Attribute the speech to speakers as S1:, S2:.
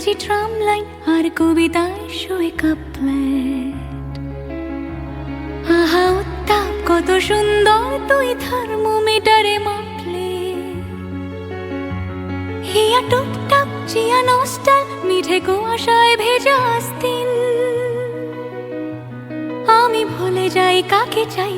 S1: সাজি tram line আর কবিতায় শুয়ে কাপলেট আহা উত্তাপ, কত সুন্দর তুই থার্মোমিটারে মাপলে। হিয়া টুকটাক চিয়া নস্টাল মিঠে কুয়াশায় ভেজা আস্তিন। আমি ভুলে যাই, কাকে চাই